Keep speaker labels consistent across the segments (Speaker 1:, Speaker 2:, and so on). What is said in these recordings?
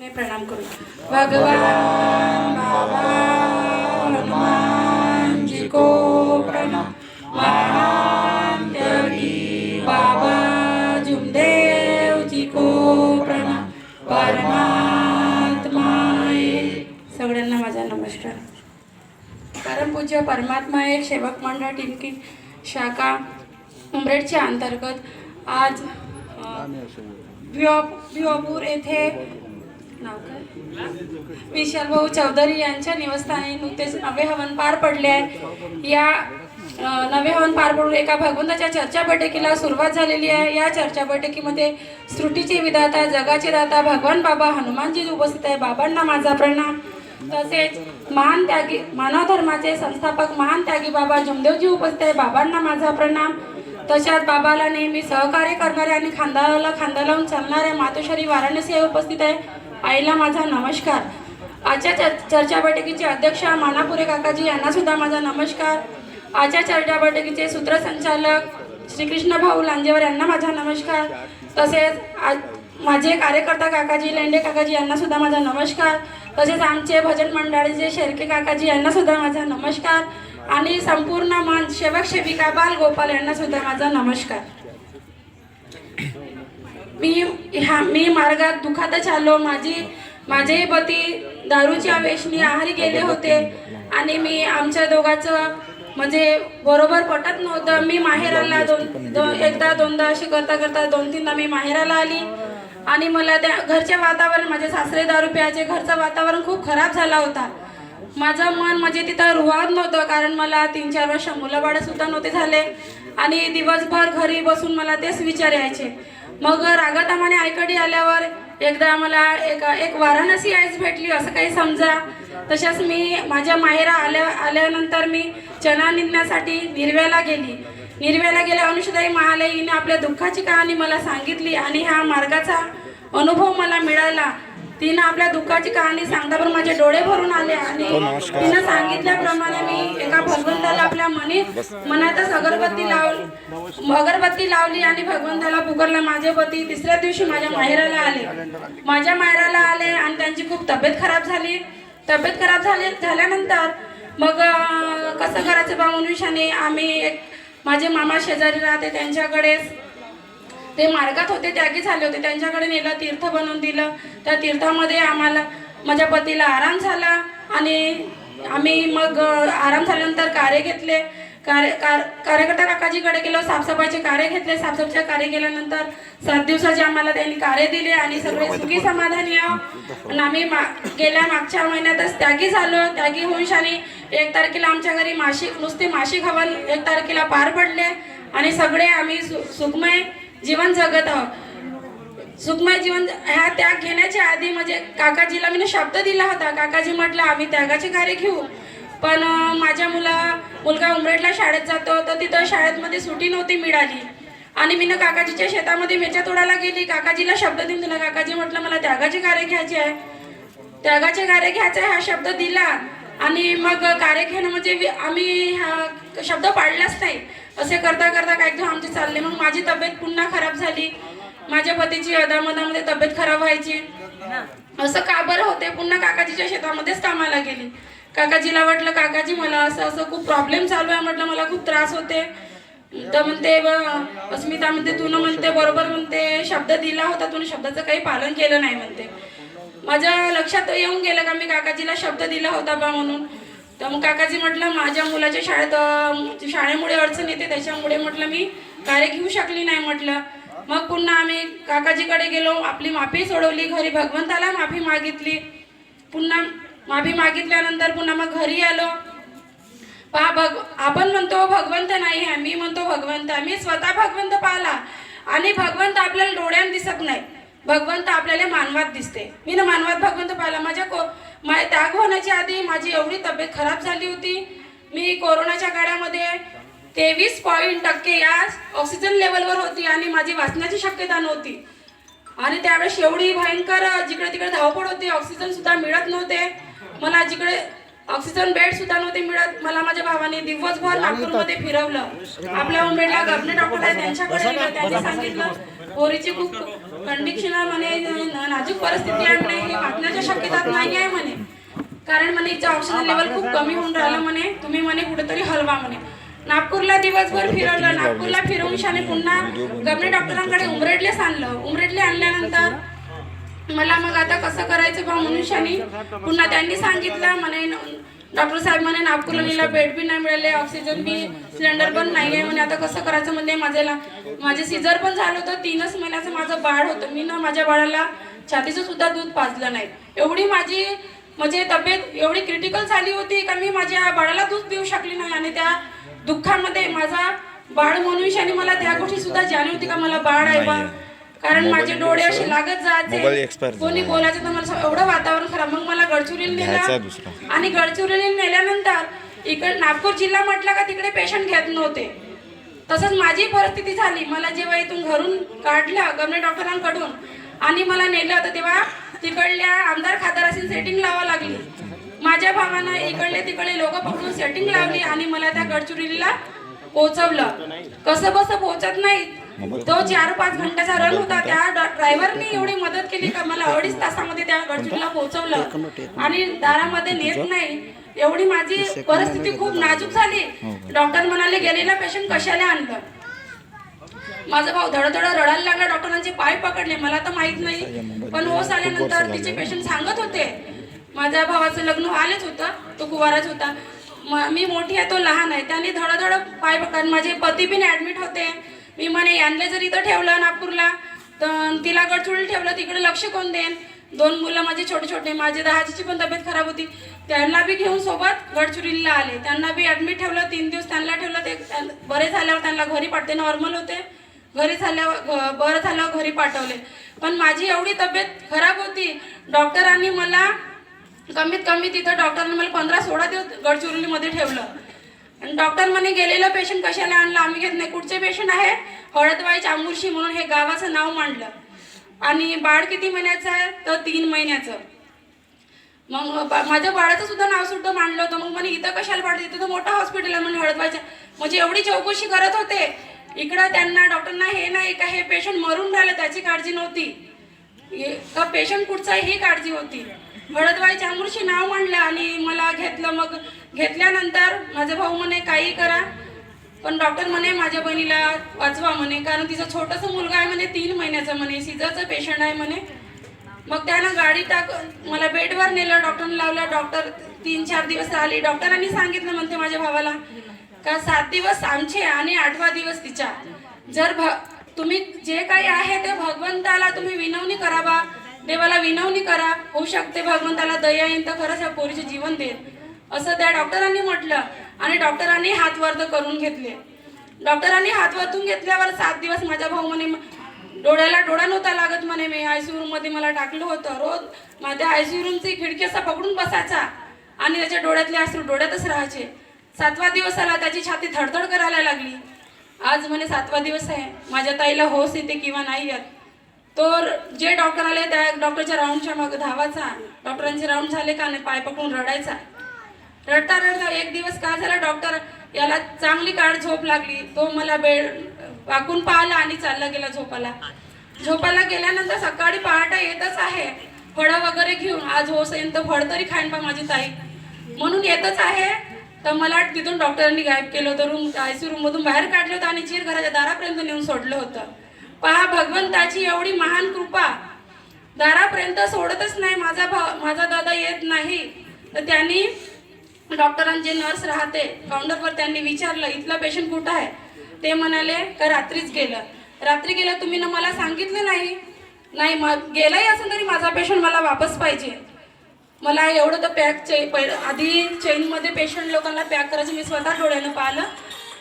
Speaker 1: प्रणाम करू भगवान बाबा हनुमान जी को प्रणाम. महान त्यागी बाबा जुमदेव जी को प्रणाम. परमात्मा सगळ्यांना माझा नमस्कार. परमपूज्य परमात्मा एक सेवक मंडळ टिमकी शाखा उमरेडच्या अंतर्गत आज अ, भिवा भिवापूर येथे विशाल भाऊ चौधरी यांच्या निवासस्थानी नुकतेच नवे हवन पार पडले आहे. या नवे हवन पार पडून एका भगवंताच्या चर्चा बैठकीला सुरुवात झालेली आहे. या चर्चा बैठकीमध्ये सृष्टीचे विधाता जगाचे दाता भगवान बाबा हनुमानजी उपस्थित आहे. बाबांना माझा प्रणाम. तसेच महान त्यागी मानव धर्माचे संस्थापक महान त्यागी बाबा जमदेवजी उपस्थित आहे. बाबांना माझा प्रणाम. तशाच बाबाला नेहमी सहकार्य करणारे आणि खांदाला खांदा लावून चालणाऱ्या मातोश्री वाराणसी हे उपस्थित आहे. आईला माझा नमस्कार. आजच्या चर- चर्चा बैठकीचे अध्यक्ष मानापुरे काकाजी यांनासुद्धा माझा नमस्कार. आजच्या चर्चा बैठकीचे सूत्रसंचालक श्रीकृष्ण भाऊ लांजेवर यांना माझा नमस्कार. तसेच आज माझे कार्यकर्ता काकाजी लेंडे काकाजी यांनासुद्धा माझा नमस्कार. तसेच आमचे भजन मंडळीचे शेरके काकाजी यांनासुद्धा माझा नमस्कार. आणि संपूर्ण मन सेवक सेविका बाल गोपाल यांनासुद्धा माझा नमस्कार. मी ह्या मी मार्गात दुखातच आलो. माझी माझे पती दारूच्या वेशनी आहारी गेले होते. आणि मी आमच्या दोघांचं म्हणजे बरोबर पटत नव्हतं. मी माहेराला दोन दो एकदा दोनदा अशी करता करता दोन तीनदा मी माहेराला आली. आणि मला त्या घरचे वातावरण माझे सासरे दारू प्यायचे. घरचं वातावरण खूप खराब झाला होता. माझं मन म्हणजे तिथं रुवात नव्हतं. कारण मला तीन चार वर्ष मुलं सुद्धा नव्हते झाले. आणि दिवसभर घरी बसून मला तेच विचार यायचे. मग रागातामाने आईकडे आल्यावर एकदा मला एक एक वाराणसी आईच भेटली असं काही समजा. तशाच मी माझ्या माहेरा आल्या आल्यानंतर मी चना निंदण्यासाठी निर्व्याला गेली. निर्व्याला गेल्या अनुषदाई महालयीने आपल्या दुःखाची कहाणी मला सांगितली आणि ह्या मार्गाचा अनुभव मला मिळाला. तिनं आपल्या दुःखाची कहाणी सांगता पण माझे डोळे भरून आले आणि तिनं सांगितल्याप्रमाणे मी एका भगवंताला आपल्या मनी मनातच अगरबत्ती लावली अगरबत्ती लावली आणि भगवंताला पुकारला. माझे पती तिसऱ्या दिवशी माझ्या माहेराला आले. माझ्या माहेराला आले आणि त्यांची खूप तब्येत खराब झाली. तब्येत खराब झाली झाल्यानंतर मग कसं करायचं बा मनुष्याने आम्ही एक माझे मामा शेजारी राहते त्यांच्याकडे ते मार्गात होते त्यागी झाले होते. त्यांच्याकडे नेलं तीर्थ बनवून दिलं. त्या तीर्थामध्ये आम्हाला माझ्या पतीला आराम झाला आणि आम्ही मग आराम झाल्यानंतर कार्य घेतले. कार्य कार कार्यकर्ता काकाजीकडे गेलो साफसफाईचे कार्य घेतले. साफसफाईचे कार्य केल्यानंतर सात दिवसाचे आम्हाला त्यांनी कार्य दिले आणि सगळे सुखी समाधानी आहो आणि आम्ही मा गेल्या मागच्या महिन्यातच त्यागी झालो. त्यागी होऊन शानी एक तारखेला आमच्या घरी मासिक नुसते मासिक हवन एक तारखेला पार पडले आणि सगळे आम्ही सु सुखमय जीवन जगत आहोत. सुखमय जीवन ह्या त्याग घेण्याच्या आधी म्हणजे काकाजीला मी शब्द दिला होता. काकाजी म्हटलं आम्ही त्यागाचे कार्य घेऊ. पण माझ्या मुला मुलगा उमरेडला शाळेत जातो तर तिथं शाळेमध्ये सुटी नव्हती मिळाली. आणि मी ना काकाजीच्या शेतामध्ये मेच्या तोडायला गेली. काकाजीला शब्द देऊन दिला. काकाजी म्हटलं मला त्यागाचे कार्य घ्यायचे आहे. त्यागाचे कार्य घ्यायचं आहे हा शब्द दिला. आणि मग कार्य घेणं म्हणजे आम्ही हा शब्द पाळलाच नाही. असे करता करता काय दिवस आमचे चालले. मग माझी तब्येत पुन्हा खराब झाली. माझ्या पतीची अदामदामध्ये तब्येत खराब व्हायची. असं का बरं होते पुन्हा काकाजीच्या शेतामध्येच कामाला गेली. काकाजीला वाटलं काकाजी मला असं असं खूप प्रॉब्लेम चालू आहे. म्हटलं मला खूप त्रास होते तर म्हणते ब- अस्मिता म्हणते तू म्हणते बरोबर म्हणते शब्द दिला होता तू शब्दाचं काही पालन केलं नाही म्हणते. माझ्या लक्षात येऊन गेलं का मी काकाजीला शब्द दिला होता बा म्हणून. तर मग काकाजी म्हटलं माझ्या मुलाच्या शाळेत म्हणजे शाळेमुळे अडचण येते त्याच्यामुळे म्हटलं मी कार्य घेऊ शकली नाही म्हटलं. मग पुन्हा आम्ही काकाजीकडे गेलो आपली माफी सोडवली घरी भगवंताला माफी मागितली. पुन्हा माफी मागितल्यानंतर पुन्हा मग घरी आलो. पहा भग आपण म्हणतो भगवंत नाही आहे मी म्हणतो भगवंत. आहे. मी स्वतः भगवंत पाहिला आणि भगवंत आपल्याला डोळ्यात दिसत नाही. भगवंत आपल्याला मानवात दिसते. मी ना मानवात भगवंत पाहिला. माझ्या को माझ्या त्याग होण्याच्या आधी माझी एवढी तब्येत खराब झाली होती. मी कोरोनाच्या काळामध्ये तेवीस पॉईंट टक्के या ऑक्सिजन लेवलवर होती आणि माझी वाचण्याची शक्यता नव्हती. आणि त्यावेळेस एवढी भयंकर जिकडे तिकडे धावपळ होती ऑक्सिजन सुद्धा मिळत नव्हते. मला जिकडे ऑक्सिजन बेड सुद्धा नव्हते मिळत मला माझ्या भावाने दिवसभर नागपूरमध्ये फिरवलं. आपल्या उमेदला गव्हर्नर डॉक्टर आहे त्यांच्याकडे त्यांनी सांगितलं पोरीची खूप कंडिशन म्हणे नाजूक परिस्थिती आहे म्हणे हे वाचण्याच्या शक्यता नाही आहे म्हणे. कारण म्हणे हिचं ऑक्सिजन लेवल खूप कमी होऊन राहिलं म्हणे. तुम्ही म्हणे कुठेतरी हलवा म्हणे. नागपूरला दिवसभर फिरवलं. नागपूरला फिरवून शाने पुन्हा गव्हर्नमेंट डॉक्टरांकडे उमरेडलेच आणलं. उमरेडले आणल्यानंतर मला मग आता कसं करायचं बा म्हणून पुन्हा त्यांनी सांगितलं. म्हणे डॉक्टर साहेब म्हणे नागपूरला बेड बी नाही मिळाले ऑक्सिजन बी सिलेंडर पण नाही आहे म्हणे. आता कसं करायचं म्हणजे माझ्याला माझे सिझर पण झालं होतं तीनच महिन्याचं माझं बाळ होतं. मी ना माझ्या बाळाला छातीचं सुद्धा दूध पाजलं नाही. एवढी माझी म्हणजे तब्येत एवढी क्रिटिकल झाली होती का मी माझ्या बाळाला दूध देऊ शकली नाही आणि त्या दुःखामध्ये माझा बाळ शानी मला त्या गोष्टी सुद्धा जाणीव होती का मला बाळ आहे बा? कारण माझे डोळे असे लागत
Speaker 2: मोबाईल
Speaker 1: जायचे
Speaker 2: expire
Speaker 1: कोणी बोलायचं तर मला असं एवढं वातावरण खराब. मग मला गडचिरोलीला
Speaker 2: घ्यायचा
Speaker 1: नेलं
Speaker 2: दुसरा.
Speaker 1: आणि गडचिरोलीला नेल्यानंतर इकडे नागपूर जिल्हा म्हटलं का तिकडे पेशंट घेत नव्हते. तसंच माझी परिस्थिती झाली. मला जेव्हा इथून घरून काढलं गव्हर्नमेंट डॉक्टरांकडून आणि मला नेलं तर तेव्हा तिकडल्या आमदार खासदाराशी सेटिंग लावा लागली. माझ्या भावानं इकडले तिकडे लोक पकडून सेटिंग लावली आणि मला त्या गडचिरोलीला पोहोचवलं. कसं बसं पोहोचत नाही तो चार पाच घंट्याचा रन होता. त्या ड्रायव्हरनी एवढी मदत केली का? मला अडीच तासामध्ये त्या गडचिरोलीला पोहोचवलं. आणि दारामध्ये नेत नाही. एवढी माझी परिस्थिती खूप नाजूक झाली. डॉक्टर म्हणाले गेलेला पेशंट कशाला आणलं? माझा भाऊ धडधड रडायला लागला. डॉक्टरांचे पाय पकडले. मला तर माहीत नाही. पण होस आल्यानंतर तिचे पेशंट सांगत होते. माझ्या भावाचं लग्न आलेच होतं. तो कुवाराच होता. म- मोठी आहे तो लहान आहे. त्याने धडधड पाय पकड माझे पती बिन ऍडमिट होते. मी म्हणे यांना जर इथं ठेवलं नागपूरला तर तिला गडचुळी ठेवलं तिकडे लक्ष कोण देईन? दोन मुलं माझे छोटे छोटे माझे दहाजीची पण तब्येत खराब होती. त्यांना बी घेऊन सोबत गडचिरोलीला आले. त्यांना बी ॲडमिट ठेवलं तीन दिवस त्यांना ठेवलं ते बरे झाल्यावर त्यांना घरी पाठते नॉर्मल होते. घरी झाल्यावर बरं झाल्यावर घरी पाठवले. पण माझी एवढी तब्येत खराब होती. डॉक्टरांनी मला कमीत कमी तिथं डॉक्टरांनी मला पंधरा सोळा दिवस गडचिरोलीमध्ये ठेवलं. आणि डॉक्टर म्हणे गेलेलं पेशंट कशाला आणलं? आम्ही घेत नाही. कुठचे पेशंट आहे? हळदवाई चांबुर्शी म्हणून हे गावाचं नाव मांडलं. आणि बाळ किती महिन्याचं आहे? तर तीन महिन्याचं. मग बा- माझ्या बाळाचं सुद्धा नाव सुद्धा मांडलं होतं. मग म्हणे इथं कशाला पाठवते? इथं तर मोठं हॉस्पिटल आहे. म्हणून हळदवायच्या म्हणजे एवढी चौकशी करत होते. इकडं त्यांना डॉक्टरना हे नाही का? हे पेशंट मरून राहिलं त्याची काळजी नव्हती. का पेशंट कुठचा ही काळजी होती. हळदवाई चांबूरशी नाव मांडलं आणि मला घेतलं मग घेतल्यानंतर माझा भाऊ म्हणे काही करा. पण डॉक्टर म्हणे माझ्या बहिणीला वाचवा म्हणे कारण तिचं छोटंसं मुलगा आहे म्हणे तीन महिन्याचं म्हणे सिझरचं पेशंट आहे म्हणे. मग त्यानं गाडी टाक मला बेडवर नेलं डॉक्टरने लावलं डॉक्टर तीन चार दिवस आली. डॉक्टरांनी सांगितलं म्हणते माझ्या भावाला का सात दिवस आमचे आणि आठवा दिवस तिच्या. जर भ तुम्ही जे काही आहे ते भगवंताला तुम्ही विनवणी करावा देवाला विनवणी करा. होऊ शकते भगवंताला दया येईन तर खरंच या पोरीचे जीवन देईल असं त्या डॉक्टरांनी म्हटलं आणि डॉक्टरांनी हात वर्ध करून घेतले. डॉक्टरांनी हात वरतून घेतल्यावर सात दिवस माझा भाऊ म्हणे डोळ्याला डोळा नव्हता लागत म्हणे मी आय सी मध्ये मला टाकलं होतं. रोज माझ्या आय सी रूमची खिडकी असा पकडून बसायचा आणि त्याच्या डोळ्यातले अश्रू डोळ्यातच राहायचे. सातवा दिवस आला त्याची छाती धडधड करायला लागली. आज म्हणे सातवा दिवस आहे. माझ्या ताईला होस येते किंवा नाही येत. तो जे डॉक्टर आले त्या डॉक्टरच्या राऊंडच्या मग धावाचा डॉक्टरांचे राऊंड झाले का नाही पाय पकडून रडायचा. रडता रडता एक दिवस काय झाला डॉक्टर याला चांगली काळ झोप लागली. तो मला बेड वाकून पाहिला आणि चालला गेला झोपाला झोपाला गेल्यानंतर सकाळी पहाटा येतच आहे. फळं वगैरे घेऊन आज होस येईन तर फळ तरी खाईन पा माझी ताई. म्हणून येतच आहे. तर मला तिथून डॉक्टरांनी गायब केलं होतं. रूम आय सी रूममधून बाहेर काढलं होतं आणि चीर घराच्या दारापर्यंत नेऊन सोडलं होतं. पहा भगवंताची एवढी महान कृपा. दारापर्यंत सोडतच नाही माझा भाव माझा दादा येत नाही. तर त्यांनी डॉक्टरांचे नर्स राहते काउंटरवर त्यांनी विचारलं इथला पेशंट कुठं आहे? ते म्हणाले का रात्रीच गेलं. रात्री गेलं तुम्ही ना मला सांगितलं नाही? नाही मग गेलाही असं तरी माझा पेशंट मला वापस पाहिजे. मला एवढं तर पॅक चे पहि- आधी चेनमध्ये पेशंट लोकांना पॅक करायचं मी स्वतः डोळ्यानं पाहिलं.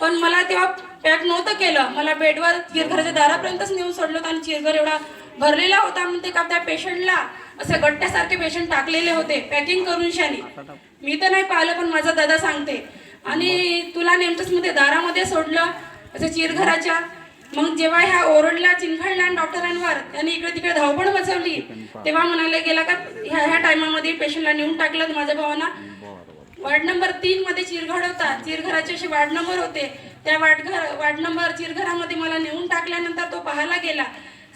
Speaker 1: पण मला तेव्हा पॅक नव्हतं केलं. मला बेडवर चिरघराच्या दारापर्यंतच नेऊन सोडलं होतं आणि चिरघर एवढा भरलेला होता म्हणते का त्या पेशंटला असे गट्ट्यासारखे पेशंट टाकलेले होते पॅकिंग करून शानी. मी तर नाही पाहिलं पण माझा दादा सांगते. आणि तुला नेमकंच मध्ये दारामध्ये सोडलं असं चिरघराच्या. मग जेव्हा ह्या ओरडला आणि डॉक्टरांवर त्यांनी इकडे तिकडे धावपळ मचवली. तेव्हा म्हणाले गेला का ह्या ह्या टायमामध्ये पेशंटला नेऊन टाकलं माझ्या भावांना वार्ड नंबर तीन मध्ये चिरघर होता. चिरघराचे असे वार्ड नंबर होते. त्या वार्डघर वार्ड नंबर चिरघरामध्ये मला नेऊन टाकल्यानंतर तो पाहायला गेला.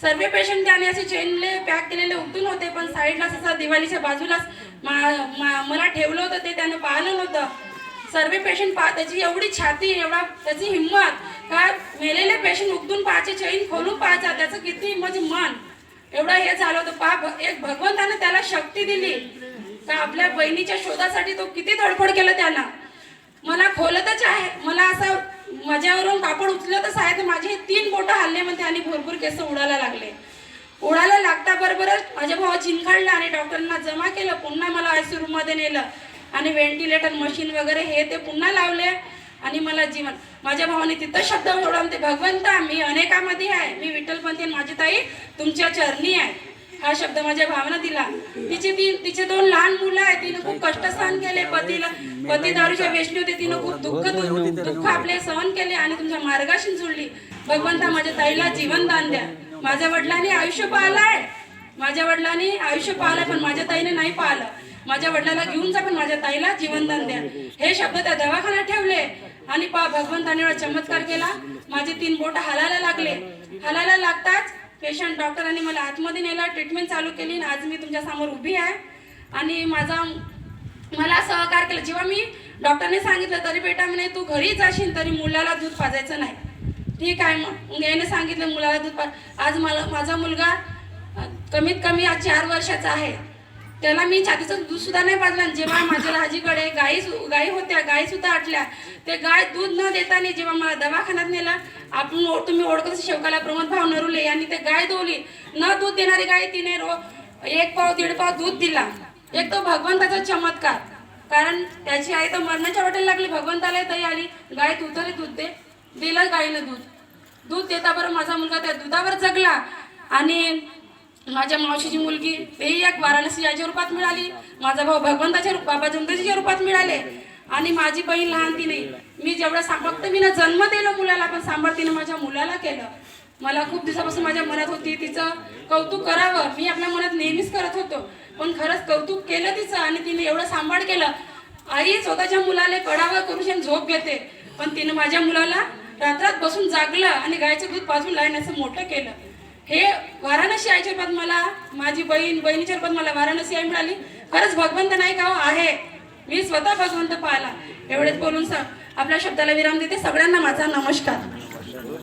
Speaker 1: सर्व पेशंट त्याने असे चेनले पॅक केलेले उठून होते पण साईडलाच असं दिवाळीच्या बाजूलाच मा- मा- मला ठेवलं होतं ते त्यानं पाहिलं नव्हतं. सर्व पेशंट पा त्याची एवढी छाती एवढा त्याची हिंमत. का मेलेले पेशंट उठून पाहायचे चैन खोलून पाहायचा त्याचं किती म्हणजे मन. एवढं हे झालं होतं. पा भ- एक भगवंतानं त्याला शक्ती दिली. का आपल्या बहिणीच्या शोधासाठी तो किती धडपड केलं त्याला? मला खोलतच आहे. मला असं माझ्यावरून कापड उचलतच आहे. तर माझे तीन बोटं हल्ले म्हणते आणि भरपूर केस उडायला लागले. उडायला लागता बरोबरच माझ्या भावा चिनखाडला आणि डॉक्टरांना जमा केलं. पुन्हा मला आय सी रूममध्ये नेलं. आणि व्हेंटिलेटर मशीन वगैरे हे ते पुन्हा लावले आणि मला जीवन. माझ्या भावाने तिथं शब्द एवढा भगवंता मी अनेकामध्ये आहे. मी विठ्ठलपंथी माझी ताई तुमच्या चरणी आहे. हा शब्द माझ्या भावानं दिला. तिचे ती तिचे दोन लहान मुलं आहेत तिने खूप कष्ट सहन केले. पतीला पती दारूच्या वेशली होते तिनं खूप दुःख दुःख आपले सहन केले आणि तुमच्या मार्गाशी जुळली. भगवंता माझ्या ताईला जीवन दान द्या. माझ्या वडिलांनी आयुष्य पाहलाय. माझ्या वडिलांनी आयुष्य पाहिलं पण माझ्या ताईने नाही पाहिलं. माझ्या वडिलाला घेऊन जा पण माझ्या ताईला जीवनदान द्या. हे शब्द त्या दवाखान्यात ठेवले. आणि पा भगवंताने चमत्कार केला. माझे तीन बोट हालायला लागले. हालायला लागताच पेशंट डॉक्टरांनी मला आतमध्ये नेला ट्रीटमेंट चालू केली आणि आज मी तुमच्यासमोर उभी आहे. आणि माझा मला सहकार केला. जेव्हा मी डॉक्टरने सांगितलं तरी बेटा म्हणे तू घरी जाशील तरी मुलाला दूध पाजायचं नाही. ठीक आहे मग. याने सांगितलं मुलाला दूध पा आज मला माझा मुलगा कमीत कमी आज चार वर्षाचा आहे. त्याला मी छातीचं दूध सुद्धा नाही पाजलं जेव्हा माझ्या राजीकडे गाई सु- गाई होत्या गाई सुद्धा आटल्या ते गाय दूध न देताना जेव्हा मला दवाखान्यात नेला आपण तुम्ही ओळखत शेवकाला प्रमोद भाव नरुले यांनी ते गाय दोवली न दूध देणारी गाय तिने रो एक पाव दीड पाव दूध दिला. एक तो भगवंताचा चमत्कार. कारण त्याची आई तर मरणाच्या वाटेला लागली भगवंताला तरी आली गाय दुधाला दूध दे. दिलं गाईनं दूध. दूध देता बरं माझा मुलगा त्या दुधावर जगला. आणि माझ्या मावशीची मुलगी तेही एक वाराणसी याच्या रूपात मिळाली. माझा भाऊ भगवंताच्या रूप बाबा जमदाजीच्या रूपात मिळाले. आणि माझी बहीण लहान ती नाही मी जेवढं सांभाळतं मी ना जन्म दिलं मुलाला पण सांभाळ तिने माझ्या मुलाला केलं. मला खूप दिवसापासून माझ्या मनात होती तिचं कौतुक करावं. मी आपल्या मनात नेहमीच करत होतो. पण खरंच कौतुक केलं तिचं आणि तिने एवढं सांभाळ केलं. आई स्वतःच्या मुलाला कडावं करून झोप घेते. पण तिनं माझ्या मुलाला रात्रात बसून जागलं आणि गायचं दूध पाजून लावण्याचं मोठं केलं. हे वाराणसी आईच्या रूपात मला माझी बहीण बहिणीच्या रूपात मला वाराणसी आई मिळाली. खरंच भगवंत नाही का हो? आहे. मी स्वतः भगवंत पाहिला. एवढेच बोलून सा आपल्या शब्दाला विराम देते. सगळ्यांना माझा नमस्कार.